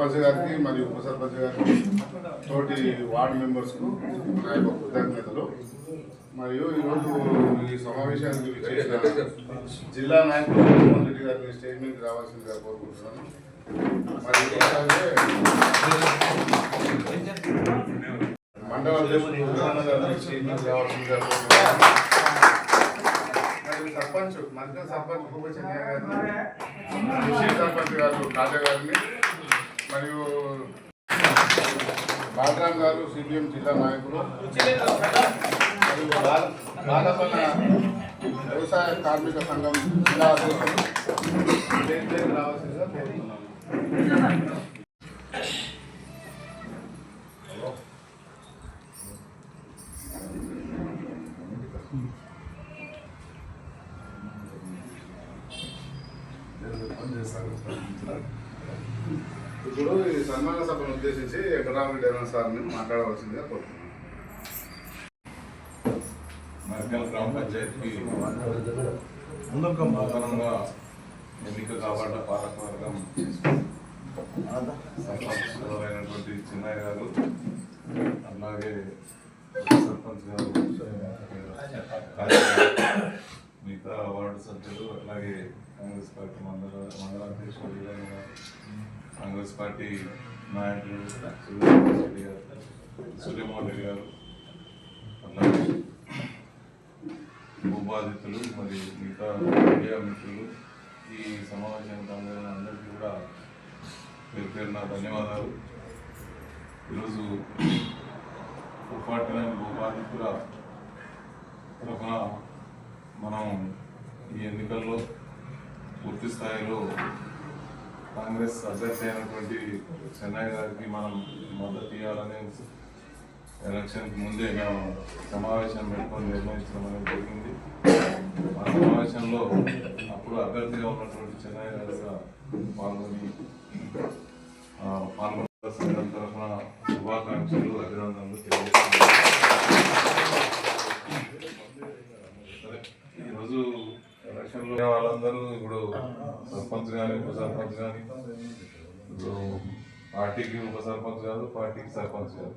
సర్పంచ్ గారికి మరియు ఉప సర్పంచ్ గారికి తోటి వార్డు మెంబర్స్కు నా యొక్క కృతజ్ఞతలు. మరియు ఈరోజు ఈ సమావేశానికి విచ్చేసిన జిల్లా నాయకులు జగన్మోహన్ రెడ్డి గారిని స్టేట్మెంట్ రావాల్సిందిగా కోరుకుంటున్నాను. మరి మండల అధ్యక్షుడు గారిని రావాల్సిందిగా కోరుకుంటున్నాను. సర్పంచ్ మధ్య సర్పంచ్ ఉప గారిని సర్పంచ్ గారు కాజా గారిని మరియు బాలరామ్ గారు సిపిఎం జిల్లా నాయకులు మరియు బాల- బాలపల్ల వ్యవసాయ కార్మిక సంఘం జిల్లా అధ్యక్షులు స్టేజ్ మీదకి రావాల్సిందిగా కోరుతున్నాను ఇప్పుడు ఈ సన్మాన సభను ఉద్దేశించి వెంకటరామరెడ్డి అన్న సార్ని మాట్లాడవలసిందిగా కోరుతున్నాను. మర్కల్ గ్రామ పంచాయతీకి నూతనంగా ఎన్నిక కాబట్ట పాలకవర్గం సర్పంచ్ అయినటువంటి చిన్నయ్య గారు అలాగే సర్పంచ్ గారు మిగతా వార్డు సభ్యులు అట్లాగే కాంగ్రెస్ పార్టీ మండల మండలాధ్యక్షుడు గారు కాంగ్రెస్ పార్టీ నాయకులు సూర్యమోహన్ రెడ్డి గారు సూర్యమోహన్ రెడ్డి గారు అలాగే భూబాధితులు మరియు మిగతా మీడియా మిత్రులు ఈ సమావేశానికి పాల్గొన్న అందరికీ కూడా పేరు పేరున ధన్యవాదాలు. ఈరోజు ఉపాటి భూబాధితుల తరఫున మనం ఈ ఎన్నికల్లో పూర్తి స్థాయిలో కాంగ్రెస్ అభ్యర్థి అయినటువంటి చెన్నై గారికి మనం మద్దతు ఇవ్వాలని ఎలక్షన్కి ముందే మేము సమావేశం పెట్టుకొని నిర్ణయించడం అనేది జరిగింది ఆ సమావేశంలో అప్పుడు అభ్యర్థిగా ఉన్నటువంటి చెన్నై గారిగా పాల్గొని పాల్గొన్న తరఫున శుభాకాంక్షలు అభినందనలు తెలియజేస్తారు ఈరోజు ఎలక్షన్లో వాళ్ళందరూ ఇప్పుడు సర్పంచ్ కానీ ఉప సర్పంచ్ కానీ ఇప్పుడు పార్టీకి ఉప సర్పంచ్ కాదు పార్టీకి సర్పంచ్ కాదు.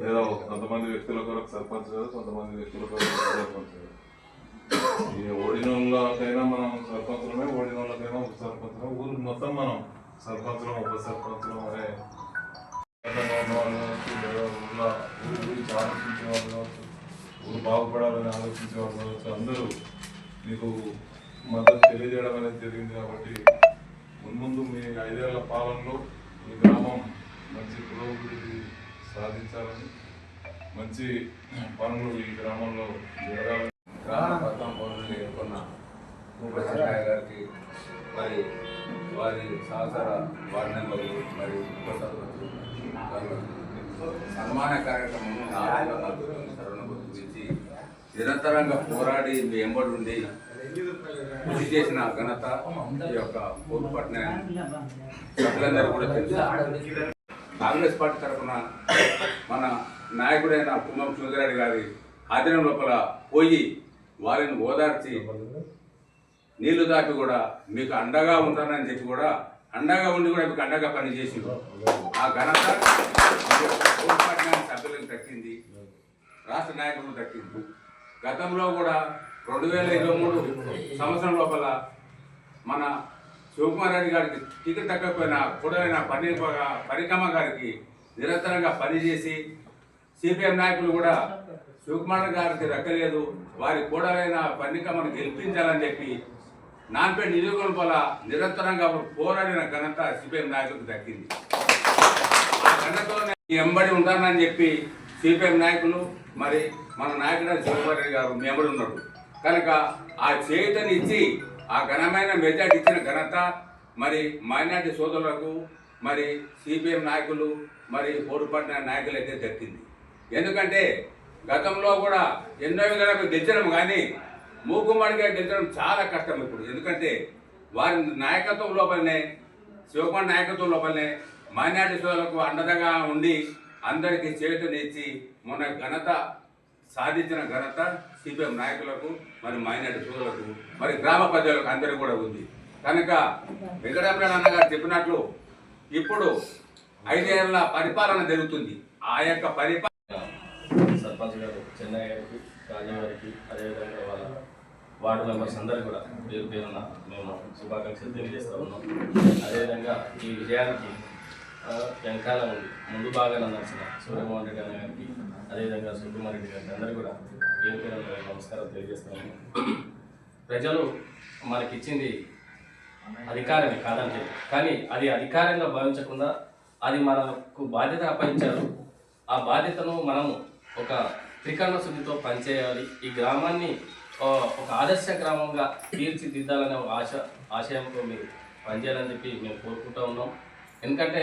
లేదా కొంతమంది వ్యక్తుల కొరకు సర్పంచ్ కాదు కొంతమంది వ్యక్తుల కొరకు సర్పంచ్ కాదు. ఈ ఓడిన వాళ్ళకైనా మనం సర్పంచులమే ఓడిన వాళ్ళకైనా ఉప సర్పంచులమే. ఊరు మొత్తం మనం సర్పంచులం ఉప సర్పంచులం అనే వాళ్ళు ఊళ్ళో ఊరి గురించి ఆలోచించే వాళ్ళు కావచ్చు ఊరు బాగుపడాలని ఆలోచించే వాళ్ళు కావచ్చు అందరూ మీకు మద్దతు తెలియజేయడం అనేది జరిగింది కాబట్టి ముందు మీ ఐదేళ్ళ పాలనలో మీ గ్రామం మంచి పురోభివృద్ధి సాధించాలని మంచి పనులు ఈ గ్రామంలో జరగాలని గ్రామ ప్రథమ పౌరులు ఎదుర్కొన్న ఉపసంఘాయ గారికి మరి వారి సహచర వార్డు మెంబర్లు మరియు ఉపసర్పంచ్ సన్మాన కార్యక్రమం నాలుగు నలభై సరళ గురించి నిరంతరంగా పోరాడి మీ ఎంబడి ఉండి కృషి చేసిన ఘనత ఈ యొక్క పూర్వపట్న సభ్యులందరూ కూడా తెలుసు. కాంగ్రెస్ పార్టీ తరఫున మన నాయకుడైన కుమ్మం సుందరాడి గారి ఆధీనం లోపల పోయి వారిని ఓదార్చి నీళ్ళు దాటి కూడా మీకు అండగా ఉంటానని చెప్పి కూడా అండగా ఉండి కూడా మీకు అండగా పనిచేసి ఆ ఘనత సభ్యులకు దక్కింది. రాష్ట్ర నాయకులకు దక్కింది. గతంలో కూడా రెండు వేల ఇరవై మూడు సంవత్సరం లోపల మన శివకుమార్ రెడ్డి గారికి టికెట్ తగ్గకపోయినా కూడైన పని పరికమ్మ గారికి నిరంతరంగా పనిచేసి సిపిఎం నాయకులు కూడా శివకుమార్ గారికి దక్కలేదు వారి కూడలైన పన్నికమ్మను గెలిపించాలని చెప్పి నాన్పేట నియోజకవర్గం నిరంతరంగా పోరాడిన ఘనత సిపిఎం నాయకులకు దక్కింది. ఆ ఘనతలో ఎంబడి ఉంటానని చెప్పి సిపిఎం నాయకులు మరి మన నాయకుడు శివకుమార్ గారు మీ ఉన్నారు కనుక ఆ చేతని ఇచ్చి ఆ ఘనమైన మెజార్టీ ఇచ్చిన ఘనత మరి మైనార్టీ సోదరులకు మరి సిపిఎం నాయకులు మరి పోరుపట్టిన నాయకులైతే దక్కింది. ఎందుకంటే గతంలో కూడా ఎన్నో విధాలుగా గెలిచడం కానీ మూకుమ్మడిగా గెలిచడం చాలా కష్టం ఇప్పుడు. ఎందుకంటే వారి నాయకత్వం లోపలనే శివకుమార్ నాయకత్వం లోపలనే మైనార్టీ సోదరులకు అండదంగా ఉండి అందరికీ చేతునిచ్చి మొన్న ఘనత సాధించిన ఘనత సిపిఎం నాయకులకు మరి మైనార్టీ సోదరులకు మరి గ్రామ ప్రజలకు అందరికీ కూడా ఉంది. కనుక విగ్రహమేనా అన్న గారు చెప్పినట్లు ఇప్పుడు ఐదేళ్ళ పరిపాలన జరుగుతుంది. ఆ యొక్క పరిపాలన సర్పంచ్ గారు చెన్నై గారికి రాజా గారికి అదేవిధంగా వాళ్ళ వార్డు మెంబర్స్ అందరికీ కూడా పేరు పేరున మేము శుభాకాంక్షలు తెలియజేస్తా ఉన్నాం. అదేవిధంగా ఈ విజయానికి వెనకాల ఉంది. ముందు బాగా నచ్చిన సూర్యమోహన్ రెడ్డి అన్న గారికి అదేవిధంగా సుకుమార్ రెడ్డి గారికి అందరూ కూడా పేరు పేరున నమస్కారం తెలియజేస్తున్నాము ఉన్నాం ప్రజలు మనకిచ్చింది అధికారమే కాదంటే కానీ అది అధికారంగా భావించకుండా అది మనకు బాధ్యత అప్పగించారు. ఆ బాధ్యతను మనము ఒక త్రికరణ శుద్ధితో పనిచేయాలి. ఈ గ్రామాన్ని ఒక ఆదర్శ గ్రామంగా తీర్చిదిద్దాలనే ఒక ఆశ ఆశయంతో మీరు పనిచేయాలని చెప్పి మేము కోరుకుంటూ ఉన్నాం. ఎందుకంటే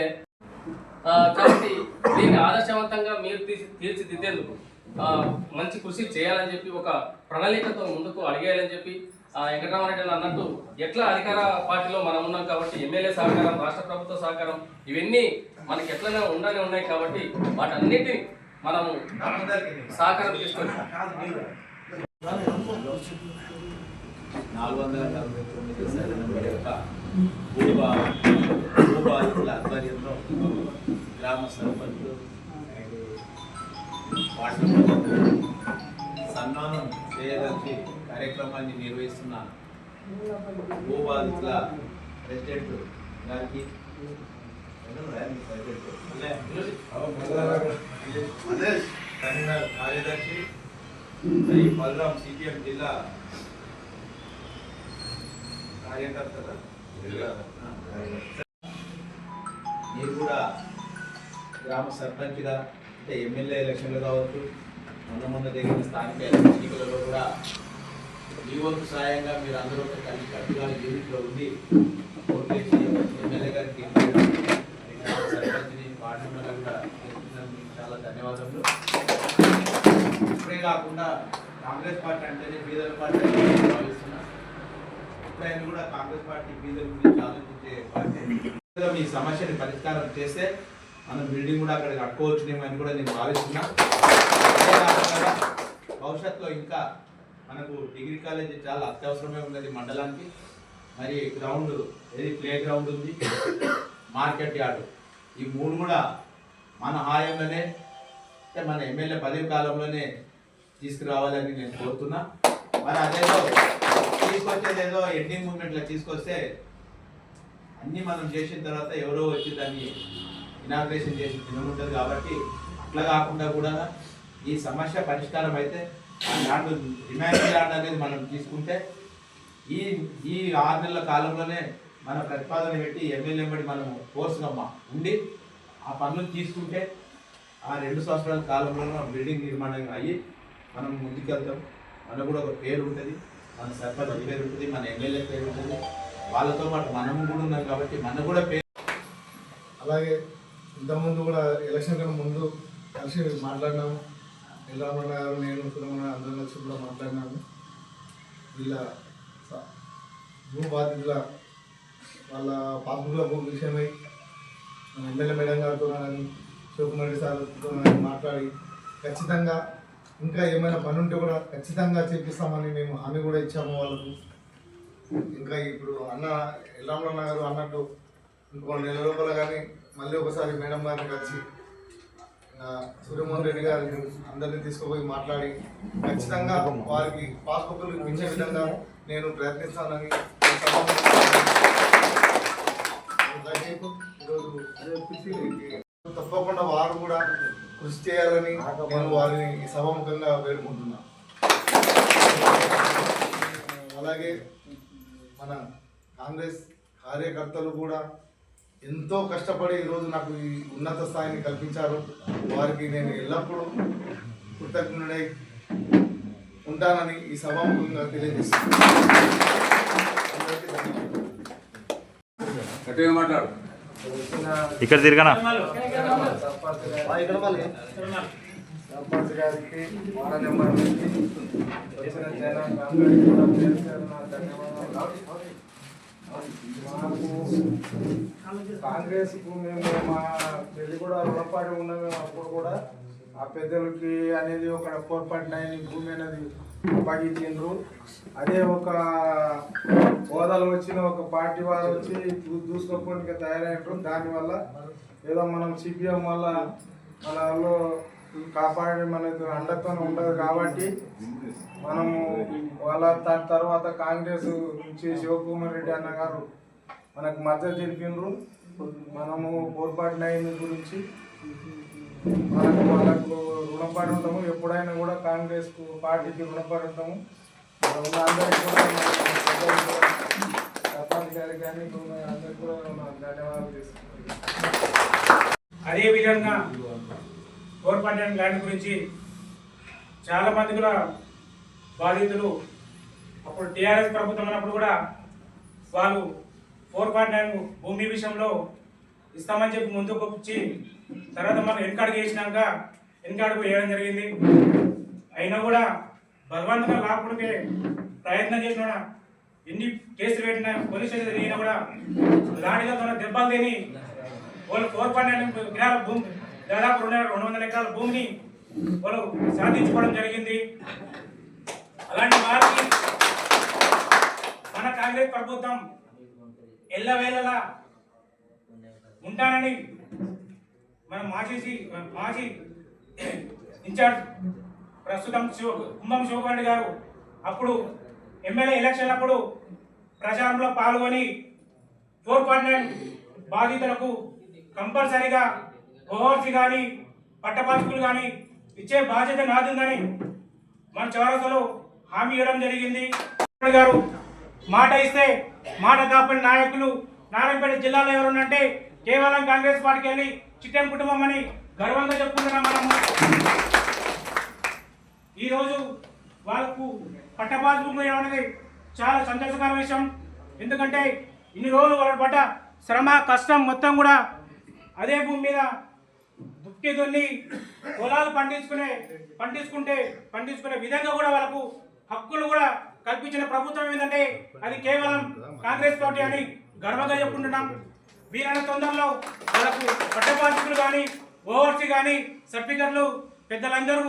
కాబట్టి దీన్ని ఆదర్శవంతంగా మీరు తీసి తీర్చిదిద్దేందుకు మంచి కృషి చేయాలని చెప్పి ఒక ప్రణాళికతో ముందుకు అడిగేయాలని చెప్పి ఆ, వెంకటరామరెడ్డి అన్నట్టు ఎట్లా అధికార పార్టీలో మనం ఉన్నాం కాబట్టి ఎమ్మెల్యే సహకారం రాష్ట్ర ప్రభుత్వ సహకారం ఇవన్నీ మనకి ఎట్లనే ఉండనే ఉన్నాయి కాబట్టి వాటన్నిటిని మనము సహకారం తీసుకొచ్చాం నాలుగు వందల నలభై తొమ్మిది ఆధ్వర్యంలో గ్రామ సర్పంచ్ సన్మానం చేయదలిచి కార్యక్రమాన్ని నిర్వహిస్తున్న భూబాధితుల ప్రెసిడెంట్ గారికి కన్వీనర్ కార్యదర్శి మరి బలరాం సిపిఎం జిల్లా కార్యకర్తల మీరు కూడా గ్రామ సర్పంచ్గా అంటే ఎమ్మెల్యే ఎలక్షన్లు కావచ్చు మొన్న మొన్న జరిగిన స్థానిక ఎన్నికలలో కూడా మీ వంతు సాయంగా మీరు అందరూ ఒక కలిసి కట్టుగా యూనిట్లో ఉండి ఓట్లేసి ఎమ్మెల్యే గారికి గ్రామ సర్పంచ్ని వార్డు కూడా చాలా ధన్యవాదములు. ఇప్పుడే కాకుండా కాంగ్రెస్ పార్టీ అంటేనే బీదల పార్టీ అని భావిస్తున్నా. ఎప్పుడైనా కూడా కాంగ్రెస్ పార్టీ బీదల గురించి ఆలోచించే పార్టీ. మీ సమస్యని పరిష్కారం చేస్తే మనం బిల్డింగ్ కూడా అక్కడ కట్టుకోవచ్చునేమో అని కూడా నేను భావిస్తున్నా. భవిష్యత్తులో ఇంకా మనకు డిగ్రీ కాలేజ్ చాలా అత్యవసరమే ఉన్నది మండలానికి. మరి గ్రౌండ్ ఏది ప్లే గ్రౌండ్ ఉంది మార్కెట్ యార్డు ఈ మూడు కూడా మన హాయంలోనే అంటే మన ఎమ్మెల్యే పదవి కాలంలోనే తీసుకురావాలని నేను కోరుతున్నా. మరి అదేదో తీసుకొచ్చేది ఏదో ఎండింగ్ మూమెంట్లో తీసుకొస్తే అన్నీ మనం చేసిన తర్వాత ఎవరో వచ్చి దాన్ని ఇనాగ్రేషన్ చేసే ఉంటుంది కాబట్టి అట్లా కాకుండా కూడా ఈ సమస్య పరిష్కారం అయితే దాంట్లో డిమాండ్ ల్యాండ్ అనేది మనం తీసుకుంటే ఈ ఈ ఆరు నెలల కాలంలోనే మన ప్రతిపాదన పెట్టి ఎమ్మెల్యే బట్టి మనం కోర్సుగా ఉండి ఆ పనులు తీసుకుంటే ఆ రెండు సంవత్సరాల కాలంలో బిల్డింగ్ నిర్మాణం అయ్యి మనం ముందుకెళ్తాం. మనకు కూడా ఒక పేరు ఉంటుంది. మన సర్పంచ్ పేరు ఉంటుంది మన ఎమ్మెల్యే పేరు ఉంటుంది. వాళ్ళతో పాటు మనము కూడా ఉన్నాం కాబట్టి మనకు కూడా పేరు అలాగే ఇంతకుముందు కూడా ఎలక్షన్ కన్నా ముందు కలిసి మాట్లాడినాము. ఎల్లరమణ గారు నేను సురమణ అందరం కలిసి కూడా మాట్లాడినాము. వీళ్ళ భూ బాధితుల వాళ్ళ పాస్బుక్ల భూ విషయమై మన ఎమ్మెల్యే మేడం గారితో కానీ శివకుమారి సార్తో కానీ మాట్లాడి ఖచ్చితంగా ఇంకా ఏమైనా పని ఉంటే కూడా ఖచ్చితంగా చేపిస్తామని మేము హామీ కూడా ఇచ్చాము వాళ్ళకు. ఇంకా ఇప్పుడు అన్న ఎల్లమ్మ గారు అన్నట్టు ఇంకో నెల లోపల కానీ మళ్ళీ ఒకసారి మేడం గారిని కలిసి సూర్యమోహన్ రెడ్డి గారిని అందరినీ తీసుకుపోయి మాట్లాడి ఖచ్చితంగా వారికి పాస్బుక్లు ఇప్పించే విధంగా నేను ప్రయత్నిస్తానని తప్పకుండా వారు కూడా కృషి చేయాలని నేను వారిని సభాముఖంగా వేడుకుంటున్నాను అలాగే మన కాంగ్రెస్ కార్యకర్తలు కూడా ఎంతో కష్టపడి ఈరోజు నాకు ఈ ఉన్నత స్థాయిని కల్పించారు. వారికి నేను ఎల్లప్పుడూ కృతజ్ఞుడై ఉంటానని ఈ సభాముఖంగా తెలియజేస్తున్నాను. ఇక్కడ తిరగనా? సర్పంచ్ గారికి వార్డు నెంబర్ వచ్చిన ధన్యవాదాలు. కాంగ్రెస్ మేము మా పెళ్ళి కూడా రుణపడి ఉన్నాము అప్పుడు కూడా ఆ పెద్దలకి అనేది ఒక ఫోర్ పాయింట్ నైన్ భూమి అనేది అప్పగించిండ్రు. అదే ఒక హోదాలు వచ్చిన ఒక పార్టీ వారు వచ్చి దూ- తయారైనట్టు దానివల్ల ఏదో మనం సిపిఎం వల్ల మన వాళ్ళు కాపాడే మనకు అండతో ఉండదు కాబట్టి మనము వాళ్ళ తర్వాత కాంగ్రెస్ నుంచి శివకుమార్ రెడ్డి అన్న గారు మనకు మద్దతు తెలిపినరు మనము పొరపాటు లైన్ గురించి మనకు వాళ్ళకు రుణపడి ఉంటాము. ఎప్పుడైనా కూడా కాంగ్రెస్ పార్టీకి రుణపడి ఉంటాము. అందరికీ కూడా కానీ అందరికీ కూడా ధన్యవాదాలు తీసుకుంటున్నాను అదేవిధంగా కోర్పంటైన ల్యాండ్ గురించి చాలామంది కూడా బాధితులు. అప్పుడు టీఆర్ఎస్ ప్రభుత్వం ఉన్నప్పుడు కూడా వాళ్ళు ఫోర్ పాయింట్ నైన్ భూమి విషయంలో ఇస్తామని చెప్పి ముందుకు వచ్చి తర్వాత మనం వెనకాడుకు వేసినాక వెనకాడుకు వేయడం జరిగింది. అయినా కూడా బలవంతంగా లాక్కుడికే ప్రయత్నం చేసిన ఎన్ని కేసులు పెట్టినా పోలీస్ స్టేషన్ కూడా లాఠీగా తన దెబ్బలు తిని వాళ్ళు ఫోర్ పాయింట్ నైన్ భూమి దాదాపు రెండు రెండు వందల ఎకరాల భూమిని వాళ్ళు సాధించుకోవడం జరిగింది. అలాంటి వారికి మన కాంగ్రెస్ ప్రభుత్వం ఎల్లవేళలా ఉంటానని మన మాజీ మాజీ ఇన్ఛార్జ్ ప్రస్తుతం శివ కుంభం శివకుమార్ గారు అప్పుడు ఎమ్మెల్యే ఎలక్షన్ అప్పుడు ప్రచారంలో పాల్గొని ఫోర్ పాయింట్ బాధితులకు కంపల్సరీగా ఓవర్సీ కానీ పట్టపాసుకులు కానీ ఇచ్చే బాధ్యత నాదుందని మన చౌరసలో హామీ ఇవ్వడం జరిగింది. గారు మాట ఇస్తే మాట కాపని నాయకులు నారాయణపేట జిల్లాలో ఎవరున్నంటే కేవలం కాంగ్రెస్ పార్టీకి వెళ్ళి చిట్టెం కుటుంబం అని గర్వంగా చెప్పుకుంటున్నాం మనము. ఈరోజు వాళ్ళకు పట్టపాసు భూమి అనేది చాలా సంతోషకర విషయం. ఎందుకంటే ఇన్ని రోజులు వాళ్ళ పడ్డ శ్రమ కష్టం మొత్తం కూడా అదే భూమి మీద దుక్కి దున్ని పొలాలు పండించుకునే పండించుకుంటే పండించుకునే విధంగా కూడా వాళ్ళకు హక్కులు కూడా కల్పించిన ప్రభుత్వం ఏంటంటే అది కేవలం కాంగ్రెస్ పార్టీ అని గర్వంగా చెప్పుకుంటున్నాం. వీరైన తొందరలో వాళ్ళకు పట్టబాధితులు కానీ ఓవర్సీ కానీ సర్టిఫికెట్లు పెద్దలందరూ